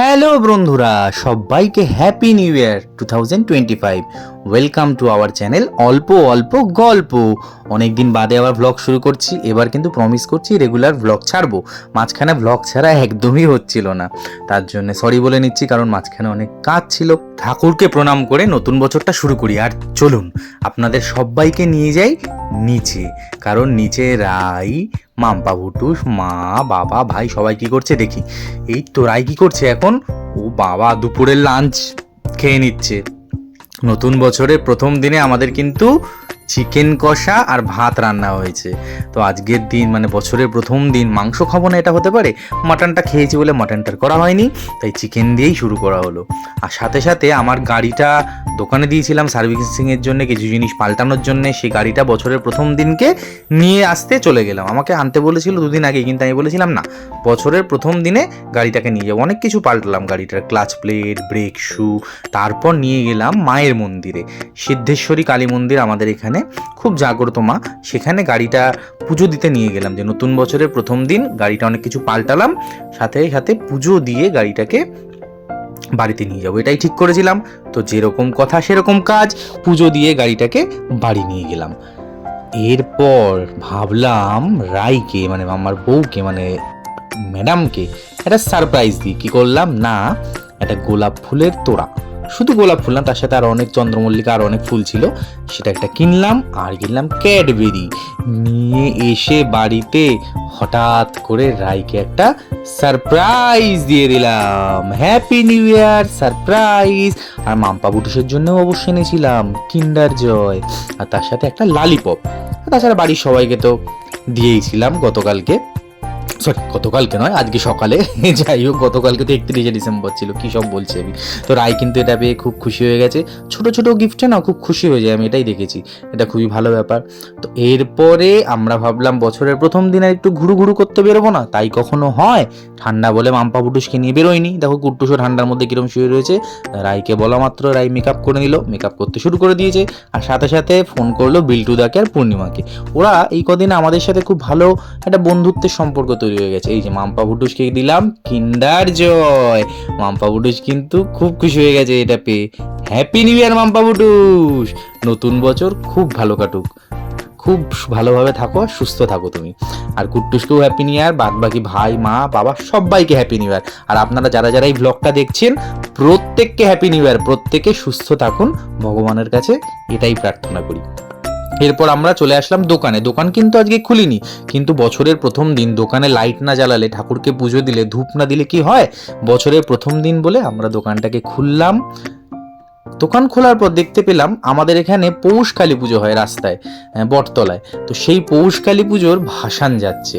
Hello বন্ধুরা, সবাইকে happy new year two thousand twenty five welcome to our channel অল্প অল্প গল্প। অনেক দিন বাদে আবার ব্লগ শুরু করছি, এবার কিন্তু প্রমিস করছি রেগুলার ব্লগ ছাড়বো। মাঝখানে ব্লগ ছাড়া একদমই হচ্ছিল না। তার জন্য সরি বলে নিচ্ছি, কারণ মাঝখানে অনেক কাজ ছিল। ঠাকুরকে প্রণাম করে নতুন বছরটা শুরু করি। আর চলুন, আপনাদের সবাইকে নিয়ে যাই নিচে। কারণ নিচে রাই মাম্পা ভুটুস মা, বাবা, ভাই সবাই কি করছে দেখি। এই তোরাই কি করছে এখন? ও বাবা, দুপুরের লাঞ্চ খেয়ে নিচ্ছে। নতুন বছরের প্রথম দিনে আমাদের কিন্তু চিকেন কষা আর ভাত রান্না হয়েছে। তো আজকের দিন মানে বছরের প্রথম দিন, মাংস খাব না এটা হতে পারে, মাটনটা খেয়েছি বলে মাটনটার করা হয়নি, তাই চিকেন দিয়েই শুরু করা হলো। আর সাথে সাথে আমার গাড়িটা দোকানে দিয়েছিলাম সার্ভিসিংয়ের জন্য, কিছু জিনিস পাল্টানোর জন্য, সেই গাড়িটা বছরের প্রথম দিনকে নিয়ে আসতে চলে গেলাম। আমাকে আনতে বলেছিল দুদিন আগে, কিন্তু আমি বলেছিলাম না, বছরের প্রথম দিনে গাড়িটাকে নিয়ে যাব। অনেক কিছু পাল্টালাম গাড়িটার ক্লাচ প্লেট, ব্রেক শু, তারপর নিয়ে গেলাম মায়ের মন্দিরে। সিদ্ধেশ্বরী কালী মন্দির আমাদের এখানে খুব জাগ্রত মা। সেখানে গাড়িটা পুজো দিতে নিয়ে গেলাম যে নতুন বছরের প্রথম দিন গাড়িটা অনেক কিছু পাল্টালাম, সাথে সাথে পুজো দিয়ে গাড়িটাকে বাড়িতে নিয়ে যাব। এটাই ঠিক করেছিলাম। তো যেরকম কথা সেরকম কাজ, পুজো দিয়ে গাড়িটাকে বাড়ি নিয়ে গেলাম। এরপর ভাবলাম রাইকে মানে আমার বউকে মানে ম্যাডামকে একটা সারপ্রাইজ দিই। কি করলাম? না, একটা গোলাপ ফুলের তোড়া। শুধু গোলাপ ফুল না, তার সাথে আর অনেক চন্দ্রমল্লিকা আর অনেক ফুল ছিল। সেটা একটা কিনলাম আর কিনলাম ক্যাডবেরি। নিয়ে এসে বাড়িতে হঠাৎ করে রাইকে একটা সারপ্রাইজ দিয়ে দিলাম। Happy new year surprise. আর মাম্পা বুটুসের জন্যও অবশ্যই এনেছিলাম কিন্ডার জয় আর তার সাথে একটা লালিপপ তাছাড়া বাড়ির সবাইকে তো দিয়েইছিলাম গতকালকে। সরি গতকালকে নয়, আজকে সকালে। যাই হোক, গতকালকে তো একত্রিশে ডিসেম্বর ছিল, কী সব বলছি আমি তো রায় কিন্তু এটা পেয়ে খুব খুশি হয়ে গেছে। ছোট ছোট গিফটে না খুব খুশি হয়ে যায়, আমি এটাই দেখেছি। এটা খুবই ভালো ব্যাপার। তো এরপরে আমরা ভাবলাম বছরের প্রথম দিন আর একটু ঘুরু ঘুরু করতে বেরোবো না। তাই কখনো হয়, ঠান্ডা বলে মাম্পা বুটুসকে নিয়ে বেরোয়নি। দেখো, কুট্টুসও ঠান্ডার মধ্যে কিরম শুয়ে রয়েছে। রায়কে বলা মাত্র রায় মেকআপ করে নিল মেকআপ করতে শুরু করে দিয়েছে। আর সাথে সাথে ফোন করল বিল্টুদাকে আর পূর্ণিমাকে। ওরা এই কদিন আমাদের সাথে খুব ভালো একটা বন্ধুত্বের সম্পর্ক তৈরি হয়ে গেছে। এই যে মাম্পা বুটুসকে দিলাম, কিন্ডার জয়। মাম্পা বুটুস কিন্তু খুব খুশি হয়ে গেছে এটা পেয়ে। হ্যাপি নিউ ইয়ার মাম্পা বুটুস নতুন বছর খুব ভালো কাটুক। খুব ভালোভাবে থাকো সুস্থ থাকো তুমি। আর কুট্টুসকেও হ্যাপি নিউ ইয়ার বাদ বাকি ভাই, মা, বাবা, সবাইকে হ্যাপি নিউ ইয়ার আর আপনারা যারা যারা এই ব্লগটা দেখছেন, প্রত্যেককে হ্যাপি নিউ ইয়ার প্রত্যেকে সুস্থ থাকুন। ভগবানের কাছে এটাই প্রার্থনা করি। এরপর আমরা চলে আসলাম দোকানে। দোকান কিন্তু আজকে খুলিনি, কিন্তু বছরের প্রথম দিন, দোকানে লাইট না জ্বালালে, ঠাকুরকে পুজো দিলে, ধূপ না দিলে কি হয়? বছরের প্রথম দিন বলে আমরা দোকানটাকে খুললাম। দোকান খোলার পর দেখতে পেলাম আমাদের এখানে পৌষ কালী পুজো হয় রাস্তায় বটতলায়। তো সেই পৌষ কালী পুজোর ভাসান যাচ্ছে।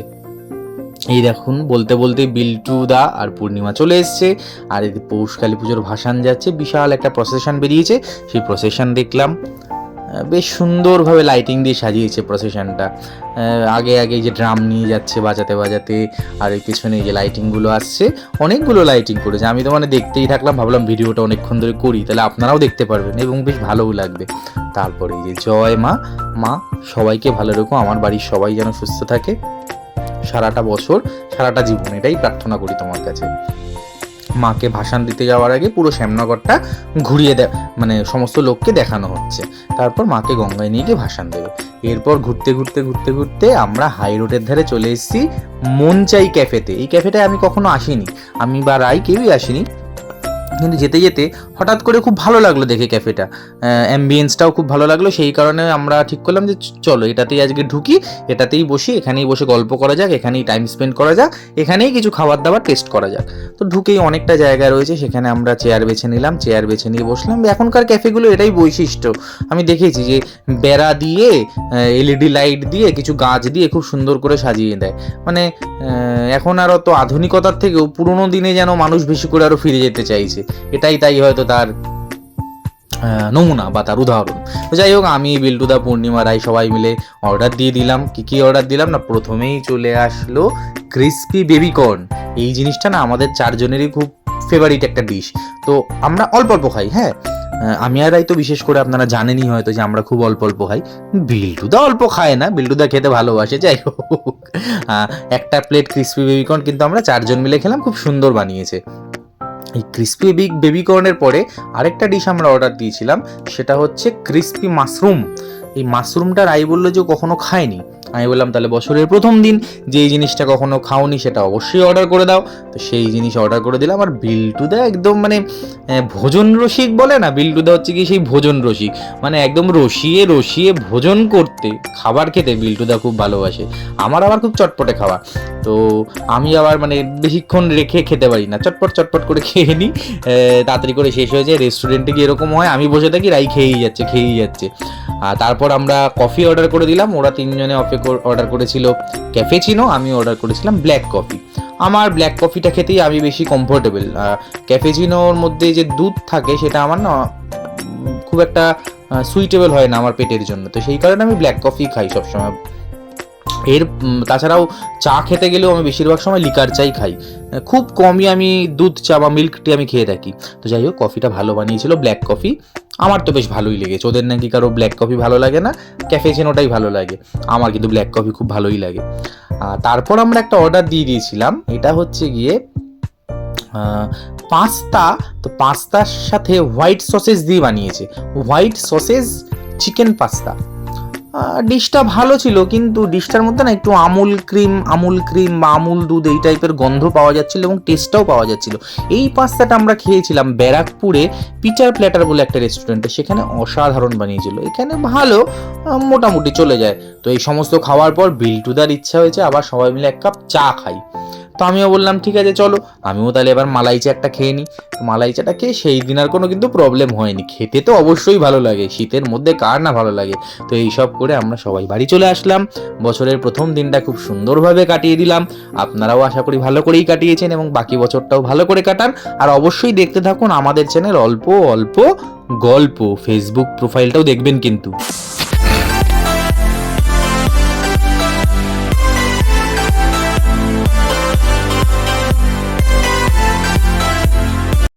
এই দেখুন, বলতে বলতে বিল্টু দা আর পূর্ণিমা চলে এসছে। আর এই পৌষ কালী পুজোর ভাসান যাচ্ছে, বিশাল একটা প্রসেশন বেরিয়েছে। সেই প্রসেশন দেখলাম। বেশ সুন্দরভাবে লাইটিং দিয়ে সাজিয়েছে প্রসেশনটা আগে আগে যে ড্রাম নিয়ে যাচ্ছে বাজাতে বাজাতে, আর এই পেছনে যে লাইটিংগুলো আসছে, অনেকগুলো লাইটিং করেছে। আমি তো মানে দেখতেই থাকলাম, ভাবলাম ভিডিওটা অনেকক্ষণ ধরে করি, তাহলে আপনারাও দেখতে পারবেন এবং বেশ ভালোও লাগবে। তারপরে যে জয় মা মা, সবাইকে ভালো রেখো, আমার বাড়ির সবাই যেন সুস্থ থাকে। সারাটা বছর, সারাটা জীবন, এটাই প্রার্থনা করি তোমার কাছে। মাকে ভাসান দিতে যাওয়ার আগে পুরো শ্যামনগরটা ঘুরিয়ে দে মানে সমস্ত লোককে দেখানো হচ্ছে। তারপর মাকে গঙ্গায় নিয়ে গিয়ে ভাসান দেবে। এরপর ঘুরতে ঘুরতে ঘুরতে ঘুরতে আমরা হাই রোডের ধারে চলে এসেছি মনচাই ক্যাফেতে। এই ক্যাফেটায় আমি কখনো আসিনি। আমি বা রাই কেউই আসিনি। কিন্তু যেতে যেতে হঠাৎ করে খুব ভালো লাগল দেখে ক্যাফেটা। অ্যাম্বিয়েন্সটাও খুব ভালো লাগল, সেই কারণে আমরা ঠিক করলাম যে চলো এটাতেই আজকে ঢুকি, এটাতেই বসি, এখানেই বসে গল্প করা যাক, এখানেই টাইম স্পেন্ড করা যাক, এখানেই কিছু খাবার দাবার টেস্ট করা যাক। তো ঢুকেই অনেকটা জায়গা রয়েছে, সেখানে আমরা চেয়ার বেছে নিলাম চেয়ার বেছে নিয়ে বসলাম। এখনকার ক্যাফেগুলো এটাই বৈশিষ্ট্য। আমি দেখেছি যে বেড়া দিয়ে এলইডি লাইট দিয়ে কিছু গাছ দিয়ে খুব সুন্দর করে সাজিয়ে দেয়। মানে এখন আর অত আধুনিকতার থেকেও পুরোনো দিনে যেন মানুষ বেশি করে আরও ফিরে যেতে চাইছে। এটাই তাই হয়তো তার নমুনা বা তার উদাহরণ। তো যাই হোক, আমি বিল্টুদা, পূর্ণিমা রায় সবাই মিলে অর্ডার দিয়ে দিলাম। কি কি অর্ডার দিলাম না? প্রথমেই চলে আসলো ক্রিস্পি বেবিকর্ন এই জিনিসটা না আমাদের চারজনেরই খুব ফেভারিট একটা ডিশ তো আমরা অল্প অল্প খাই হ্যাঁ? আমি আর তো বিশেষ করে আপনারা জানেনই হয়তো যে আমরা খুব অল্প অল্প খাই। বিল্টুদা অল্প খায় না, বিল্টুদা খেতে ভালোবাসে, যাই হোক। একটা প্লেট ক্রিস্পি বেবিকর্ন কিন্তু আমরা চারজন মিলে খেলাম, খুব সুন্দর বানিয়েছে। এই ক্রিস্পি বেবি বেবিকর্নের পরে আরেকটা ডিশ আমরা অর্ডার দিয়েছিলাম, সেটা হচ্ছে ক্রিস্পি মাশরুম এই মাশরুমটা রাই বলল যে কখনো খায়নি আমি বললাম, তাহলে বছরের প্রথম দিন যে এই জিনিসটা কখনো খাওনি সেটা অবশ্যই অর্ডার করে দাও। তো সেই জিনিস অর্ডার করে দিলাম। আর বিল্টুদা একদম মানে ভোজন রসিক বলে না বিল্টুদা হচ্ছে কি সেই ভোজন রসিক। মানে একদম রসিয়ে রসিয়ে ভোজন করতে, খাবার খেতে বিল্টুদা খুব ভালোবাসে। আমার আবার খুব চটপটে খাওয়া তো আমি আবার মানে বেশিক্ষণ রেখে খেতে পারি না। চটপট চটপট করে খেয়ে নিই তাড়াতাড়ি করে শেষ হয়ে যায়। রেস্টুরেন্টে গিয়ে এরকম হয়, আমি বসে থাকি, রাই খেয়েই যাচ্ছে খেয়েই যাচ্ছে। আর তারপর আমরা কফি অর্ডার করে দিলাম। ওরা তিনজনে অফে অর্ডার করেছিল ক্যাফেচিনো আমি অর্ডার করেছিলাম ব্ল্যাক কফি আমার ব্ল্যাক কফিটা খেতেই আমি বেশি কমফোর্টেবল ক্যাফেচিনোর মধ্যে যে দুধ থাকে সেটা আমার না খুব একটা সুইটেবল হয় না আমার পেটের জন্য। তো সেই কারণে আমি ব্ল্যাক কফি খাই সবসময়। এর তাছাড়াও চা খেতে গেলেও আমি বেশিরভাগ সময় লিকার চাই খাই। খুব কমই আমি দুধ, চা বা মিল্ক টি আমি খেয়ে থাকি। তো যাই হোক কফিটা ভালো বানিয়েছিল ব্ল্যাক কফি আমার তো বেশ ভালোই লেগেছে। ওদের নাকি কারও ব্ল্যাক কফি ভালো লাগে না ক্যাফেচিনোটাই ভালো লাগে। আমার কিন্তু ব্ল্যাক কফি খুব ভালোই লাগে। তারপর আমরা একটা অর্ডার দিয়ে দিয়েছিলাম। এটা হচ্ছে গিয়ে পাস্তা। তো পাস্তার সাথে হোয়াইট সসেস দিয়ে বানিয়েছে। হোয়াইট সসেস চিকেন পাস্তা ডিশটা ভালো ছিল, কিন্তু ডিশটার মধ্যে না একটু আমুল ক্রিম আমুল ক্রিম বা আমুল দুধ এই টাইপের গন্ধ পাওয়া যাচ্ছিল এবং টেস্টটাও পাওয়া যাচ্ছিল। এই পাস্তাটা আমরা খেয়েছিলাম ব্যারাকপুরে পিটার প্ল্যাটার বলে একটা রেস্টুরেন্টে, সেখানে অসাধারণ বানিয়েছিল। এখানে ভালো মোটামুটি চলে যায়। তো এই সমস্ত খাওয়ার পর বিল বিল্টুদার ইচ্ছা হয়েছে, আবার সবাই মিলে এক কাপ চা খাই। তো আমিও বললাম, ঠিক আছে, চলো। আমিও তাহলে এবার মালাই চা একটা খেয়ে নিই মালাই চাটা খেয়ে সেই দিন আর কোনো কিন্তু প্রবলেম হয়নি। খেতে তো অবশ্যই ভালো লাগে, শীতের মধ্যে কার না ভালো লাগে? তো এই সব করে আমরা সবাই বাড়ি চলে আসলাম। বছরের প্রথম দিনটা খুব সুন্দরভাবে কাটিয়ে দিলাম। আপনারাও আশা করি ভালো করেই কাটিয়েছেন এবং বাকি বছরটাও ভালো করে কাটান। আর অবশ্যই দেখতে থাকুন আমাদের চ্যানেল অল্প অল্প গল্প। ফেসবুক প্রোফাইলটাও দেখবেন কিন্তু।